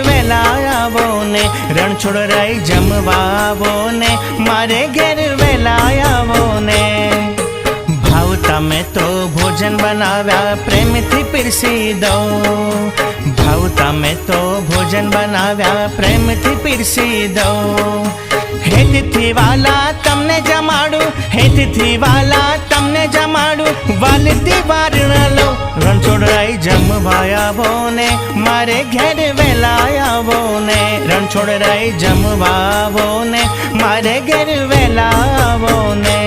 વેલાયાવો ને રણ છોડ રાઈ જમવાવો ને મારે ઘેર વેલાયાવો ને ભાવ તમે તો ભોજન બનાવ્યા પ્રેમથી પીરસી દો ભાવ તમે તો ભોજન બનાવ્યા પ્રેમથી પીરસી દો હેતથી વાલા હેતથી વાલા તમને જમાડું વાલતી વારણ લો રણછોડરાય જમવા આવો ને મારે ઘેર વેલા આવો ને રણછોડરાય જમવા આવો ને મારે ઘેર વેલા આવો ને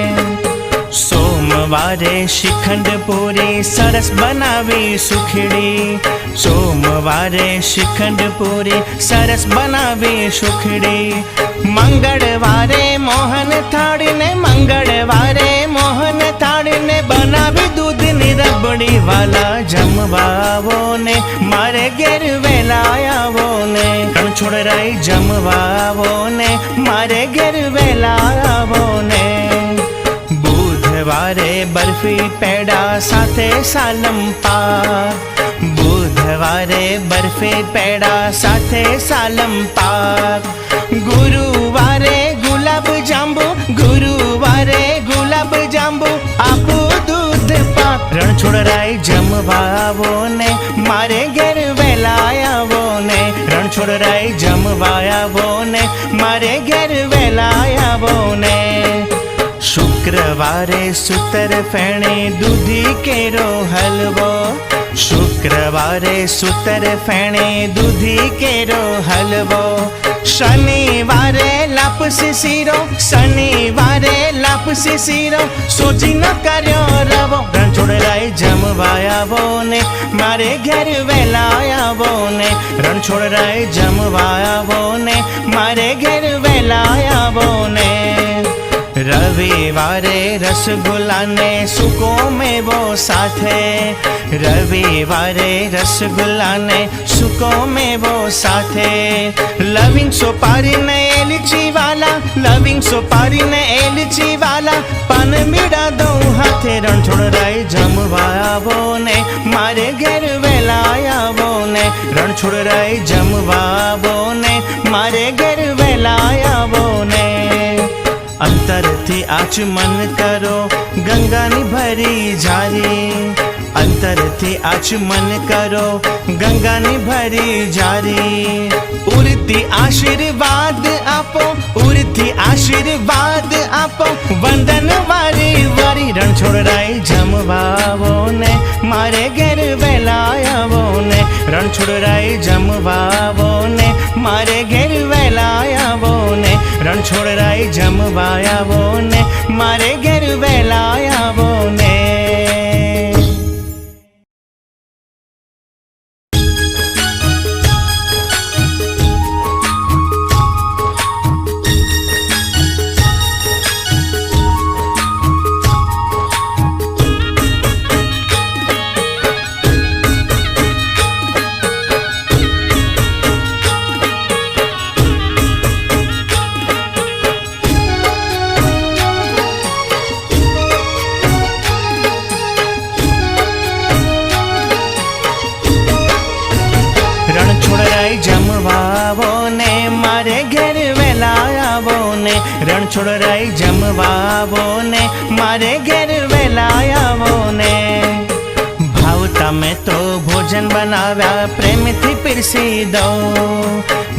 સોમવારે શિખંડ પૂરી સરસ બનાવી સુખડી સોમવારે શિખંડ પૂરી સરસ બનાવી સુખડી મંગળવારે મોહન થાળીને મંગળવારે મોહન થાળીને બનાવી દૂધની રબડી વાલા જમવાવો ને મારે ઘેર વેલા આવો ને રણછોડરાય જમવાવો ને મારે ઘેર વેલા આવો ને બુધવારે બરફી પેડા સાથે સાલમ પાક બુધવારે બરફી પેડા સાથે સાલમ પાક ગુરુવારે ગુલાબ જાંબુ ગુરુવારે ગુલાબ જાંબુ આપું દૂધ પાક રણછોડરાય જમવાવો ને મારે ઘેર વેલા આવો ને રણછોડરાય જમવા આવો ને મારે ઘેર વેલા આવો ને શુક્રવારે સુતર ફેણે દૂધી કેરો હલવો શુક્રવારે સુતર ફેણે દૂધી કેરો હલવો શનિવારે લાપસી શીરો શનિવારે લાપસી શીરો સોજી ન કર્યો રવો રણછોડરાય જમવા આવો ને મારે ઘેર વેલા આવો ને રણછોડરાય જમવા આવો ને મારે ઘેર વેલા આવો ને રવિવારે રસગુલ્લાને સૂકો મેવો સાથે. રવિવારે રસગુલ્લાને સૂકો મેવો સાથે. લવિંગ સોપારીને એલિચીવાલા લવિંગ સોપારીને એલિચીવાલા પાન મીડા દઉં હાથે રણછોડરાય જમવા આવો ને મારે ઘેર વેલા આવો ને રણછોડરાય જમવા આવો ને મારે ઘેર વેલા આવો ને अंतर थी आचमन करो, गंगा नी भरी जारी अंतर थी आचमन करो, गंगा नी भरी जारी उड़ती आशीर्वाद आपो, उड़ती आशीर्वाद आपो, वंदन वारी वारी। रण छोड़ राय जमवावो ने मारे घर वेलायावो ने रण छोड़ राय जमवावो ने मारे घर वेलाया રણછોડરાય જમવાયાવો ને મારે ઘેર વહેલા આવો ને રણછોડરાય જમવાવો ને મારે ઘેર વેલા આવો ને ભાવ તમે તો ભોજન બનાવ્યા પ્રેમથી પીરસી દો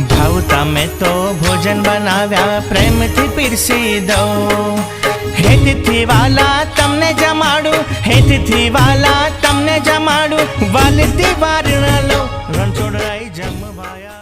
ભાવ તમે તો ભોજન બનાવ્યા પ્રેમથી પીરસી દો હેતથી વાલા તમને જમાડું હેતથી વાલા તમને જમાડું વાલતી વારણ લો રણછોડરાય જમવાયા